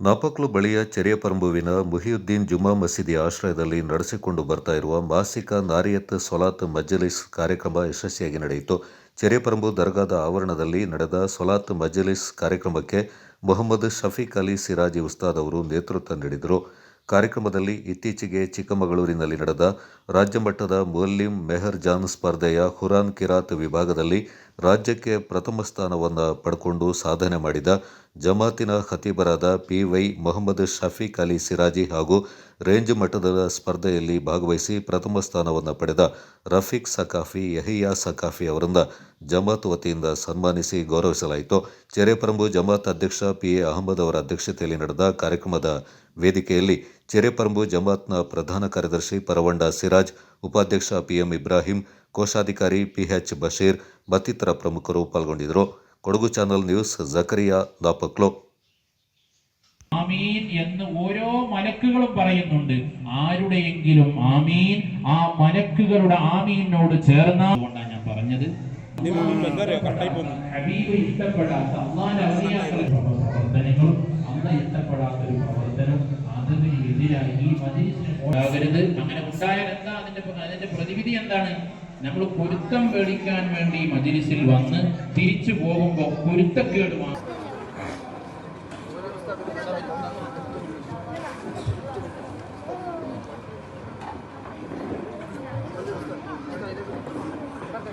ನಾಪಕ್ಲು ಬಳಿಯ ಚೆರಿಯಪರಂಬುವಿನ ಮುಹಿಯುದ್ದೀನ್ ಜುಮಾ ಮಸೀದಿ ಆಶ್ರಯದಲ್ಲಿ ನಡೆಸಿಕೊಂಡು ಬರ್ತಾ ಇರುವ ಮಾಸಿಕ ನಾರಿಯತ್ ಸೊಲಾತ್ ಮಜ್ಲಿಸ್ ಕಾರ್ಯಕ್ರಮ ಯಶಸ್ವಿಯಾಗಿ ನಡೆಯಿತು. ಚೆರಿಯಪರಂಬು ದರ್ಗಾದ ಆವರಣದಲ್ಲಿ ನಡೆದ ಸೊಲಾತ್ ಮಜ್ಲಿಸ್ ಕಾರ್ಯಕ್ರಮಕ್ಕೆ ಮೊಹಮ್ಮದ್ ಶಫೀಕ್ ಅಲಿ ಸಿರಾಜಿ ಉಸ್ತಾದ್ ಅವರು ನೇತೃತ್ವ ನೀಡಿದರು. ಕಾರ್ಯಕ್ರಮದಲ್ಲಿ ಇತ್ತೀಚೆಗೆ ಚಿಕ್ಕಮಗಳೂರಿನಲ್ಲಿ ನಡೆದ ರಾಜ್ಯ ಮಟ್ಟದ ಮುಲ್ಲಿಂ ಮೆಹರ್ ಜಾನ್ ಸ್ಪರ್ಧೆಯ ಹುರಾನ್ ಕಿರಾತ್ ವಿಭಾಗದಲ್ಲಿ ರಾಜ್ಯಕ್ಕೆ ಪ್ರಥಮ ಸ್ಥಾನವನ್ನು ಪಡ್ಕೊಂಡು ಸಾಧನೆ ಮಾಡಿದ ಜಮಾತಿನ ಖತೀಬರಾದ ಪಿ ವೈ ಮೊಹಮ್ಮದ್ ಶಫೀಕ್ ಅಲಿ ಸಿರಾಜಿ ಹಾಗೂ ರೇಂಜ್ ಮಟ್ಟದ ಸ್ಪರ್ಧೆಯಲ್ಲಿ ಭಾಗವಹಿಸಿ ಪ್ರಥಮ ಸ್ಥಾನವನ್ನು ಪಡೆದ ರಫೀಕ್ ಸಕಾಫಿ, ಯಹಿಯಾ ಸಕಾಫಿ ಅವರಿಂದ ಜಮಾತ್ ವತಿಯಿಂದ ಸನ್ಮಾನಿಸಿ ಗೌರವಿಸಲಾಯಿತು. ಚೆರೆಪರಂಬು ಜಮಾತ್ ಅಧ್ಯಕ್ಷ ಪಿ. ಎ. ಅಹಮದ್ ಅವರ ಅಧ್ಯಕ್ಷತೆಯಲ್ಲಿ ನಡೆದ ಕಾರ್ಯಕ್ರಮದ ವೇದಿಕೆಯಲ್ಲಿ ಚೆರೆಪರಂಬು ಜಮಾತ್ನ ಪ್ರಧಾನ ಕಾರ್ಯದರ್ಶಿ ಪರವಂಡ ಸಿರಾಜ್, ಉಪಾಧ್ಯಕ್ಷ ಪಿ ಎಂ ಇಬ್ರಾಹಿಂ ಕೋಶಾಧಿಕಾರಿ ಪಿಎಚ್ ಬಶೀರ್ ಮತ್ತಿತರ ಪ್ರಮುಖರು ಪಾಲ್ಗೊಂಡಿದ್ದರು ಕೊಡಗು ಚಾನಲ್ ನ್ಯೂಸ್ ಜಕರಿಯಾ ದಾಪಕ್ಲೋ ആമീൻ എന്ന് ഓരോ മലക്കുകളും പറയുന്നുണ്ട് ആരുടെയെങ്കിലും ആമീൻ ആ മലക്കുകളുടെ ആമീനോട് ചേർന്ന അതുകൊണ്ടാണ് ഞാൻ പറഞ്ഞത് ഹബീബ് ഇഷ്ടപ്പെടാത്ത അള്ളാന്റെ അവധിയാക്കളെ പ്രവർത്തനങ്ങളും അന്ന് ഇഷ്ടപ്പെടാത്ത ഒരു പ്രവർത്തനം അതിന് എതിരായി ഈ മജിലിസിന് ഉണ്ടാകരുത് അങ്ങനെ ഉണ്ടായാൽ എന്താ അതിന്റെ അതിന്റെ പ്രതിവിധി എന്താണ് നമ്മൾ പൊരുത്തം പേടിക്കാൻ വേണ്ടി മജിലിസിൽ വന്ന് തിരിച്ചു പോകുമ്പോൾ പൊരുത്തക്കേട് മാത്രം